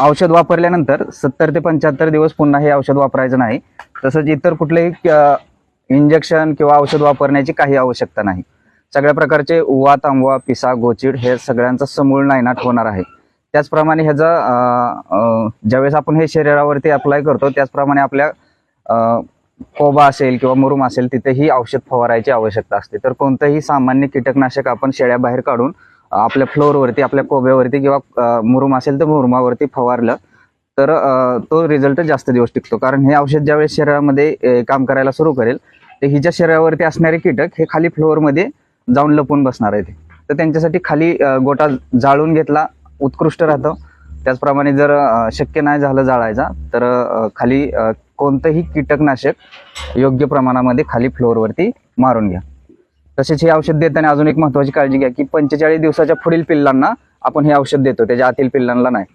औषध वापरल्यानंतर सत्तर ते पंच्याहत्तर दिवस पुन्हा हे औषध वापरायचं नाही. तसंच इतर कुठलेही इंजेक्शन किंवा औषध वापरण्याची काही आवश्यकता नाही. सगळ्या प्रकारचे उवा तांबवा पिसा गोचिड हे सगळ्यांचा समूळ नायनाट होणार आहे. त्याचप्रमाणे ह्याचा ज्यावेळेस आपण हे शरीरावरती अप्लाय करतो त्याचप्रमाणे आपल्या कोबा असेल किंवा मुरुम असेल तिथेही औषध फवारायची आवश्यकता असते. तर कोणतंही सामान्य कीटकनाशक आपण शेळ्या बाहेर काढून आपल्या फ्लोअरवरती आपल्या कोब्यावरती किंवा मुरुम असेल तर मुरुमावरती फवारलं तर तो रिझल्ट जास्त दिवस टिकतो. कारण हे औषध ज्यावेळेस शरीरामध्ये काम करायला सुरू करेल तर हिच्या शरीरावरती असणारे कीटक हे खाली फ्लोअरमध्ये जाऊन लपून बसणार आहेत. तर त्यांच्यासाठी खाली गोटा जाळून घेतला उत्कृष्ट राहतं. त्याचप्रमाणे जर शक्य नाही झालं जाळायचा तर खाली कोणतंही कीटकनाशक योग्य प्रमाणामध्ये खाली फ्लोअरवरती मारून घ्या. तसेच हे औषध देताना अजून एक महत्वाची काळजी घ्या की पंचेचाळीस दिवसाच्या पुढील पिल्लांना आपण हे औषध देतो त्याच्या आतील पिल्लांना नाही.